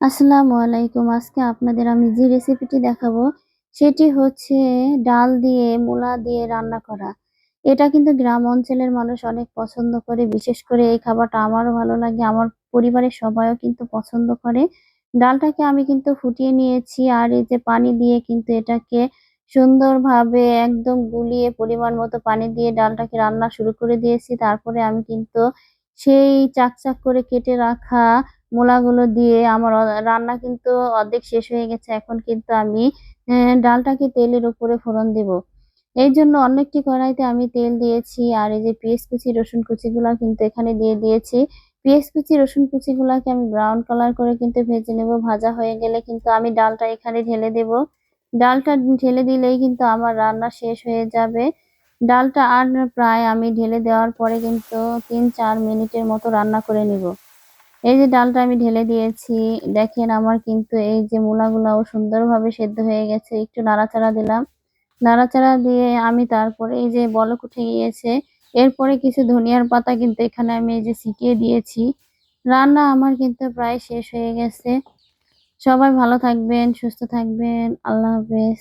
আসসালামু আলাইকুম। আজকে আপনাদের আমি যে রেসিপিটি দেখাবো, সেটি হচ্ছে ডাল দিয়ে, মূলা দিয়ে রান্না করা। এটা কিন্তু গ্রাম অঞ্চলের মানুষ অনেক পছন্দ করে, বিশেষ করে এই খাবারটা আমারও ভালো লাগে। আমার পরিবারের সবাইও কিন্তু পছন্দ করে। ডালটাকে আমি কিন্তু ফুটিয়ে নিয়েছি, আর এই যে পানি দিয়ে কিন্তু এটাকে সুন্দরভাবে একদম গুলিয়ে পরিমাণ মতো পানি দিয়ে ডালটাকে রান্না শুরু করে দিয়েছি। তারপরে আমি কিন্তু সেই চাকচাক করে কেটে রাখা মূলাগুলো দিয়ে আমার রান্না কিন্তু অর্ধেক শেষ হয়ে গেছে। এখন কিন্তু আমি ডালটাকে তেলের উপরে ফোড়ন দিব। এই জন্য অন্য একটি কড়াইতে আমি তেল দিয়েছি আর এই যে পেঁয়াজ কুচি, রসুন কুচিগুলো কিন্তু এখানে দিয়ে দিয়েছি। পেঁয়াজ কুচি, রসুন কুচিগুলাকে আমি ব্রাউন কালার করে কিন্তু ভেজে নেব। ভাজা হয়ে গেলে কিন্তু আমি ডালটা এখানে ঢেলে দেব। ডালটা ঢেলে দিলেই কিন্তু আমার রান্না শেষ হয়ে যাবে। ডালটা আর প্রায় আমি ঢেলে দেওয়ার পরে কিন্তু তিন চার মিনিটের মতো রান্না করে নিব। এই যে ডালটা আমি ঢেলে দিয়েছি, দেখেন আমার কিন্তু এই যে মূলাগুলাও সুন্দরভাবে সেদ্ধ হয়ে গেছে, একটু নাড়াচাড়া দিলাম। নাড়াচাড়া দিয়ে আমি তারপরে এই যে বলক উঠে গিয়েছে, এরপরে কিছু ধনিয়ার পাতা কিন্তু এখানে আমি এই যে ছিটিয়ে দিয়েছি। রান্না আমার কিন্তু প্রায় শেষ হয়ে গেছে। সবাই ভালো থাকবেন, সুস্থ থাকবেন, আল্লাহ হাফেজ।